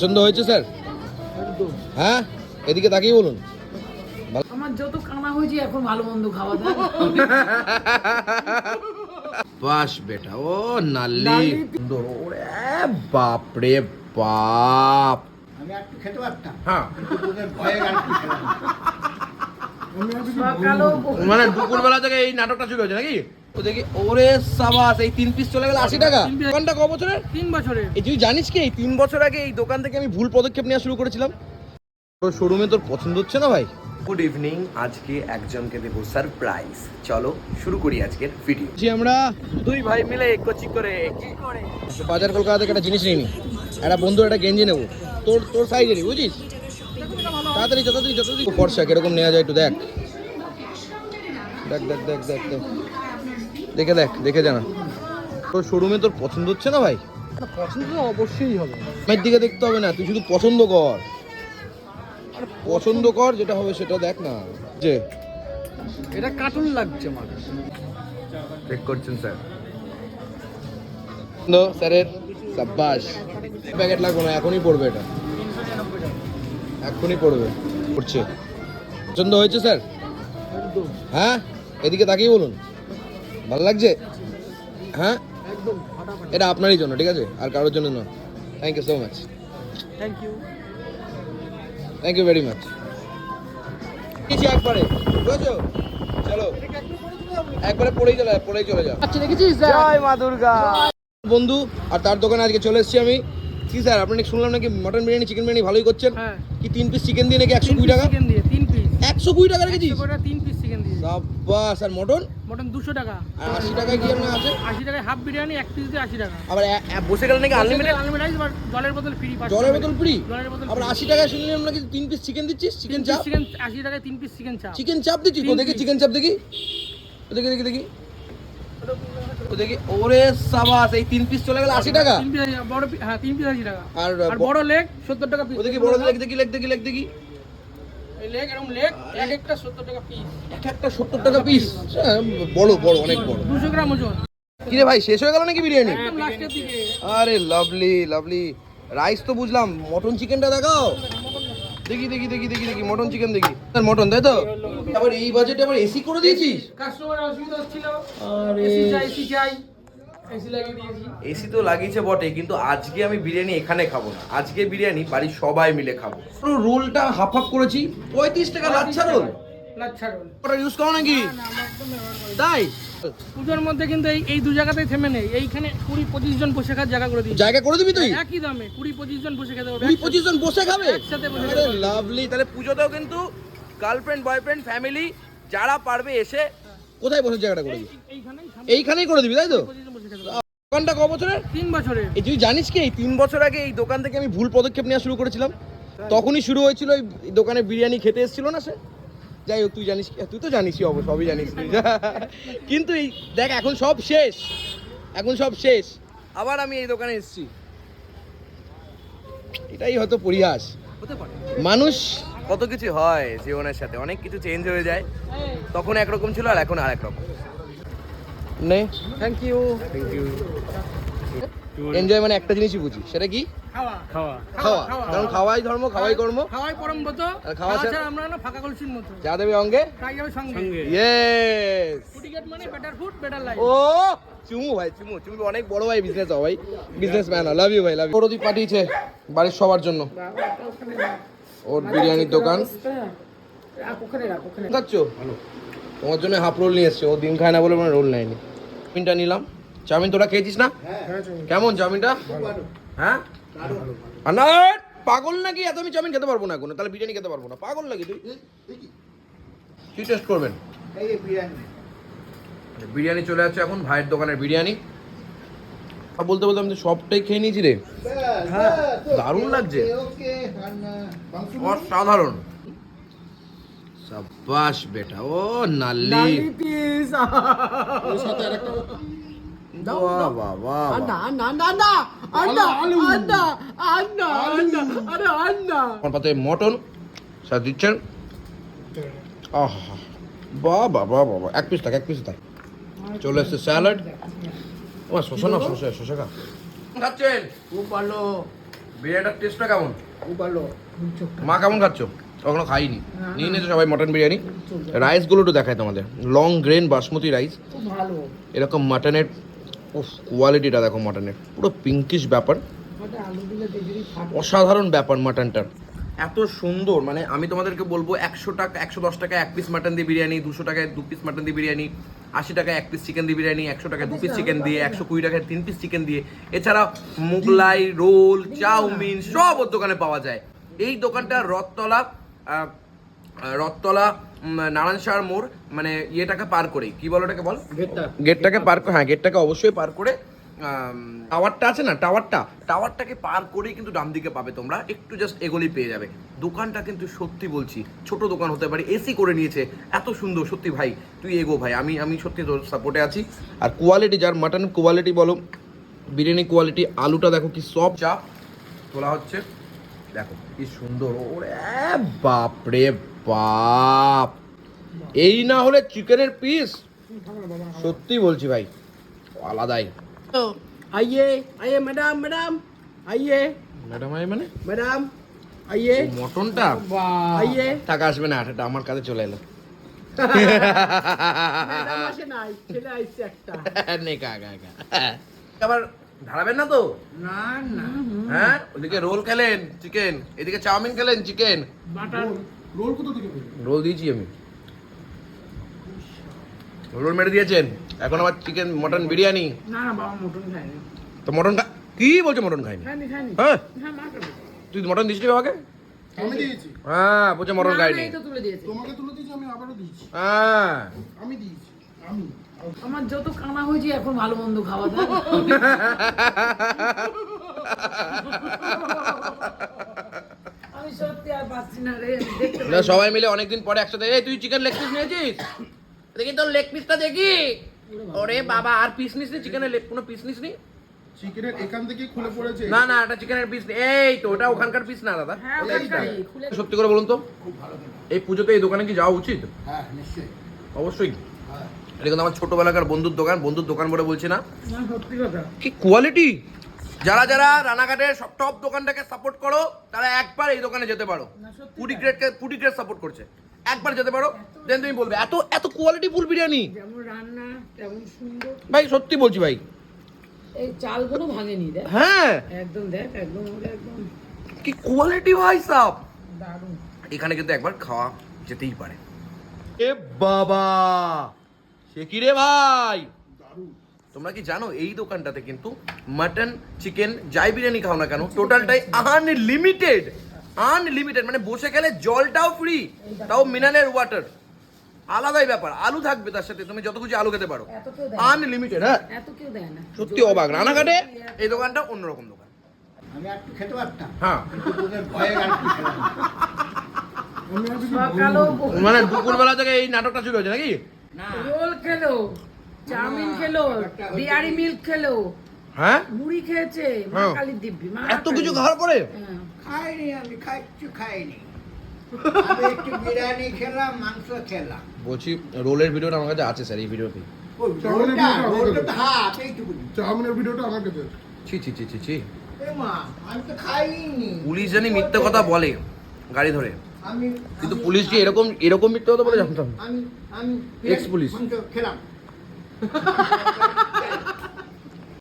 পছন্দ হয়েছে স্যার? হ্যাঁ? এদিকে তাকিয়ে বলুন। আমার যত কানা হয়েছে এখন ভালো মন্দ খাওয়া দাওয়া। বাস বেটা ও ওরে বাপরে বাপ। আমি একটু খেতে পারতাম। হ্যাঁ। মানে দুপুরবেলা থেকে এই নাটকটা শুরু হয়েছে নাকি? ও দেখি ওরে সাবাস এই তিন পিস চলে গেল আশি টাকা? দোকানটা ক বছরের? তিন বছরের। এই তুই জানিস কি এই তিন বছর আগে এই দোকান থেকে আমি ভুল পদক্ষেপ নেওয়া শুরু করেছিলাম? তোর শোরুমে তোর পছন্দ হচ্ছে না ভাই? গুড ইভিনিং আজকে একজনকে দেবো সারপ্রাইজ চলো শুরু করি আজকের ভিডিও জি আমরা দুই ভাই মিলে কচি করে। বাজার কলকাতা থেকে একটা জিনিস নিইনি একটা বন্ধুর একটা গেঞ্জি নেব। তোর তোর সাইজেরই বুঝিস? তাড়াতাড়ি যতদিন যতদিন ফর্সা কীরকম নেওয়া যায় একটু দেখ। দেখ দেখ দেখ দেখ দেখ। দেখে দেখ দেখে জানা। তোর শোরুমে তোর পছন্দ হচ্ছে না ভাই? পছন্দ তো অবশ্যই হবে। আমার দিকে দেখতে হবে না তুই শুধু পছন্দ কর। আর পছন্দ কর যেটা হবে সেটা দেখ না। যে। এটা কার্টুন লাগছে আমার। চেক করছেন স্যার পছন্দ স্যারের সাব্বাস। প্যাকেট লাগবে না এখনই পড়বে এটা। এখনই পড়বে। পড়ছে। পছন্দ হয়েছে স্যার? হ্যাঁ? এদিকে তাকিয়ে বলুন। ভালো লাগছে? হ্যাঁ? এটা আপনারই জন্য ঠিক আছে? আর কারোর জন্য না thank you so much thank you thank you very much কিছু একবারে। বুঝেছ? চলো। একবারে পড়েই চলে যা পড়েই চলে যাও। আচ্ছা দেখেছিস? জয় মা দুর্গা। বন্ধু আর তার দোকানে আজকে চলে এসেছি আমি। কি স্যার আপনি নাকি শুনলাম নাকি মটন বিরিয়ানি চিকেন বিরিয়ানি ভালোই করছেন? হ্যাঁ। কি তিন পিস চিকেন দিয়ে নাকি একশো কুড়ি টাকা? চিকেন দিয়ে একশো কুড়ি টাকা রেখেছিস? করে তিন পিস চিকেন দিয়ে সাব্বাস আর মটন? মটন দুশো টাকা। আর আশি টাকায় কি আপনার আছে? আশি টাকায় হাফ বিরিয়ানি এক পিস দিয়ে আশি টাকা। আবার এ- এ- বসে গেলে নাকি আনলিমিটেড আনলিমিটেড আবার জলের বোতল ফ্রি জলের বোতল ফ্রি জলের বোতল আবার আশি টাকায় শুনলাম নাকি তিন পিস চিকেন দিচ্ছিস? চিকেন চাপ চিকেন আশি টাকায় তিন পিস চিকেন চাপ চিকেন চাপ দিচ্ছিস? তো তিন দেখি piece। চিকেন চাপ দেখি? ও দেখি দেখি দেখি। ও দেখি ওরে সাবাস এই তিন পিস চলে গেল আশি টাকা। তিন পিস বড় pi- হ্যাঁ তিন পিস আশি টাকা। আর আর বড় লেগ সত্তর টাকা পিস ও দেখি বড় লেগ দেখি লেগ দেখি লেগ দেখি। লেগ এরকম লেগ এক একটা সত্তর টাকা পিস এক একটা সত্তর টাকা পিস বড় বড় অনেক বড়। দুশো গ্রাম ওজন। কিরে ভাই শেষ হয়ে গেল নাকি বিরিয়ানি? আরে লাভলি লাভলি রাইস তো বুঝলাম মটন চিকেনটা দেখাও। দেখি দেখি দেখি দেখি দেখি মটন চিকেন দেখি। স্যার মটন তাই তো? আবার এই বাজেটে আবার এসি করে দিয়েছিস? কাস্টমার অসুবিধা হচ্ছিল। আরে। এসি চাই এসি চাই। এসি লাগিয়ে দিয়েছি। এসি তো লাগিয়েছে বটে কিন্তু আজকে আমি বিরিয়ানি এখানে খাব না। আজকে বিরিয়ানি বাড়ির সবাই মিলে খাব। পুরো রোলটা হাফ হাফ করেছি। পঁয়ত্রিশ টাকা লাচ্ছা রোল। লাচ্ছা রোল। ওটা ইউজ করো নাকি। তাই? পুজোর মধ্যে কিন্তু এই এই দু জায়গাতেই থেমে নেই। এইখানে কুড়ি পঁচিশ জন বসে খাওয়ার জায়গা করে দিয়েছি। জায়গা করে দিবি তুই? একই দামে কুড়ি পঁচিশ জন বসে খেতে পারবে কুড়ি পঁচিশ জন বসে খাবে? একসাথে বসে আরে লাভলি তাহলে পুজোতেও কিন্তু গার্লফ্রেন্ড বয়ফ্রেন্ড ফ্যামিলি যারা পারবে এসে কোথায় বসে জায়গাটা করে দিবি? এইখানেই এইখানেই করে দিবি তাই তো? দোকানটা ক বছরের? তিন বছরের। এই তুই জানিস কি এই তিন বছর আগে এই দোকান থেকে আমি ভুল পদক্ষেপ নেওয়া শুরু করেছিলাম? তখনই শুরু হয়েছিল এই দোকানে বিরিয়ানি খেতে এসেছিল না সে? যাই হোক তুই জানিস কি- তুই তো জানিসই অবশ্য সবই জানিস। তুই কিন্তু এই দেখ এখন সব শেষ। এখন সব শেষ। আবার আমি এই দোকানে এসেছি। এটাই হয়তো পরিহাস। মানুষ কত কিছু হয় জীবনের সাথে অনেক কিছু চেঞ্জ হয়ে যায়। তখন একরকম ছিল আর এখন আরেক রকম। নে। থ্যাংক ইউ এনজয় মানে একটা জিনিসই বুঝি। সেটা কি? খাওয়া। খাওয়া। খাওয়া। কারণ খাওয়াই ধর্ম খাওয়াই কর্ম। খাওয়াই পরম ব্রত। খাওয়া খাওয়া ছাড়া- ছাড়া আমরা না ফাঁকা কলসির মতো। যা দেবে অঙ্গে? তাই যাবে সঙ্গে। ইয়েস ফুটিগেট মানে বেটার ফুড বেটার লাইফ ও চুমু ভাই চুমু। চুমু অনেক বড় ভাই বিজনেস ভাই। বিজনেস ম্যান লাভ ইউ ভাই লাভ ইউ প্রদীপ পাঠিয়েছে বাড়ির সবার জন্য। ওর বিরিয়ানির দোকান। খাচ্ছ তোমার জন্য হাফ রোল নিয়ে এসছে। ও ডিম খায় না বলে মানে রোল নেয়নি। চাউমিনটা নিলাম চাউমিন তোরা খেয়েছিস না কেমন চাউমিনটা হ্যাঁ আর না পাগল নাকি এত আমি চাউমিন খেতে পারব না কোনো তাহলে বিরিয়ানি খেতে পারব না পাগল নাকি তুই কি টেস্ট করবেন বিরিয়ানি চলে যাচ্ছে এখন ভাইয়ের দোকানের বিরিয়ানি বলতে বলতে আমি সবটাই খেয়ে নিয়েছি রে হ্যাঁ দারুণ লাগছে। অসাধারণ আন্না আন্না আন্না আন্না। আরে আন্না। আমার পাতে মটন স্যার দিচ্ছেন? আহ বাহ বাবা বাবা এক পিস থাক এক পিস থাক। চলে এসছে স্যালাড ও শশা না শশা শশা খা খাচ্ছেন? খুব ভালো বিরিয়ানিটার টেস্টটা কেমন? খুব ভালো মা কেমন খাচ্ছ? কখনো খাইনি। নিয়ে নিয়েছো সবাই মটন বিরিয়ানি? রাইসগুলো একটু দেখায় তোমাদের। লং গ্রেন বাসমতি রাইস এরকম মাটনের কোয়ালিটিটা দেখো মাটনের পুরো পিঙ্কিশ ব্যাপার। অসাধারণ ব্যাপার মাটনটার এত সুন্দর মানে আমি তোমাদেরকে বলব একশো টাকা একশো দশ টাকা এক পিস মাটন দিয়ে বিরিয়ানি দুশো টাকায় দু পিস মাটন দিয়ে বিরিয়ানি আশি টাকায় এক পিস চিকেন দিয়ে বিরিয়ানি একশো টাকায় দু পিস চিকেন দিয়ে একশো কুড়ি টাকায় তিন পিস চিকেন দিয়ে। এছাড়া মোগলাই রোল চাউমিন সব ওর দোকানে পাওয়া যায়। এই দোকানটা রথতলা রথতলা উম, নারায়ণ সার মোড় মানে ইয়েটাকে পার করে। কি বলো ওটাকে বল? গেটটা। গেটটাকে পার হ্যাঁ গেটটাকে অবশ্যই পার করে টাওয়ারটা আছে না? টাওয়ারটা? টাওয়ারটাকে পার করেই কিন্তু ডান দিকে পাবে তোমরা একটু জাস্ট এগোলেই পেয়ে যাবে। দোকানটা কিন্তু সত্যি বলছি ছোট দোকান হতে পারে এসি করে নিয়েছে এত সুন্দর সত্যি ভাই তুই এগো ভাই আমি আমি সত্যি তোর সাপোর্টে আছি। আর কোয়ালিটি যার মাটন কোয়ালিটি বলো বিরিয়ানি কোয়ালিটি আলুটা দেখো কি সব চাপ তোলা হচ্ছে। দেখো কি সুন্দর। ওরে বাপরে বাপ। এই না হলে চিকেনের পিস সত্যি বলছি ভাই আলাদাই। আইয়ে আইয়ে ম্যাডাম ম্যাডাম আইয়ে। ম্যাডাম আই মানে? ম্যাডাম আইয়ে। মটনটা? আইয়ে। টাকা আসবে না এটা আমার কাছে চলে এলো। আবার ধারাবেন না তো? না না। হ্যাঁ? ওদিকে রোল খেলেন চিকেন। এদিকে চাউমিন খেলেন চিকেন। বাটার। রোল দিয়েছি আমি। রোল মেরে দিয়েছেন। এখন আবার চিকেন মটন বিরিয়ানি। না না বাবা মটন খায়নি তো মটন খা কি বলছো মটন খাইনি? হ্যাঁ? হ্যাঁ তুই মটন দিসনি বাবাকে? আমি দিয়েছি। হ্যাঁ বলছে মটন খাইনি। এই তো তুলে দিয়েছে। তোমাকে তুলে দিয়েছি আমি আবারও দিয়েছি। হ্যাঁ। আমি দিয়েছি আমি। আমার যত কানা হয়েছে এখন ভালো মন্দ খাওয়া আমি সত্যি আর পাচ্ছি না রে না সবাই মিলে অনেকদিন পরে একসাথে এই তুই চিকেন লেগ পিস নিয়েছিস? দেখি তোর লেগ পিসটা দেখি। ওরে বাবা। আর পিস নিস নি চিকেনের লেগ কোনো পিস নিস নি? চিকেনের এখান থেকে খুলে পড়েছে? না না এটা চিকেনের পিস এই তো ওটা ওখানকার পিস না দাদা। হ্যাঁ সত্যি করে বলুন তো। খুব ভালো এই পুজোতে এই দোকানে কি যাওয়া উচিত? হ্যাঁ নিশ্চয়ই। অবশ্যই। হ্যাঁ। এটা কিন্তু আমার ছোটবেলাকার বন্ধুর দোকান বন্ধুর দোকান বলে বলছি না। না সত্যি কথা। কি কোয়ালিটি যারা যারা রানাঘাটের সব টপ দোকানটাকে সাপোর্ট করো তারা একবার এই দোকানে যেতে পারো। পুডি গ্রেডকে পুডি গ্রেড সাপোর্ট করছে। একবার যেতে পারো দেন তুমি বলবে এত এত কোয়ালিটি ফুল বিরিয়ানি। যেমন রান্না তেমন সুন্দর। ভাই সত্যি বলছি ভাই। এই চালগুলো ভাঙেনি দেখ। হ্যাঁ। একদম দেখ একদম একদম। কি কোয়ালিটি ভাই সাব। দারুণ। এখানে কিন্তু একবার খাওয়া যেতেই পারে। এ বাবা! সে কি রে ভাই? তোমরা কি জানো এই দোকানটাতে কিন্তু মাটন চিকেন যাই বিরিয়ানি খাও না কেন টোটালটাই আনলিমিটেড আনলিমিটেড মানে বসে গেলে জলটাও ফ্রি তাও মিনারেল ওয়াটার আলাদাই ব্যাপার আলু থাকবে তার সাথে তুমি যত খুশি আলু খেতে পারো। এত কেউ দেয় না। আনলিমিটেড হ্যাঁ? এত কেউ দেয় না। সত্যি অবাক রানাঘাটে এই দোকানটা অন্যরকম দোকান। আমি একটু খেতে পারতাম। হ্যাঁ। মানে দুপুরবেলা থেকে এই নাটকটা শুরু হয়েছে নাকি? রোল খেলো চাউমিন খেলো বিয়ারি মিল্ক খেলো হ্যাঁ? মুড়ি খেয়েছে মা। দিব্যি মা এত কিছু খাওয়ার পরে? হ্যাঁ। খাইনি আমি খাই কিছু খাইনি একটু বিরিয়ানি খেলাম মাংস খেলাম। বলছি রোলের ভিডিওটা আমার কাছে আছে স্যার এই ভিডিওতে চাউমিনের ভিডিওটা আমার কাছে। ছি ছি ছি ছি ছি। পুলিশ জানি মিথ্যে কথা বলে গাড়ি ধরে। কিন্তু পুলিশ যে এরকম এরকম মিথ্যে কথা বলে জানতাম এক্স আমি আমি Ex-police. খেলাম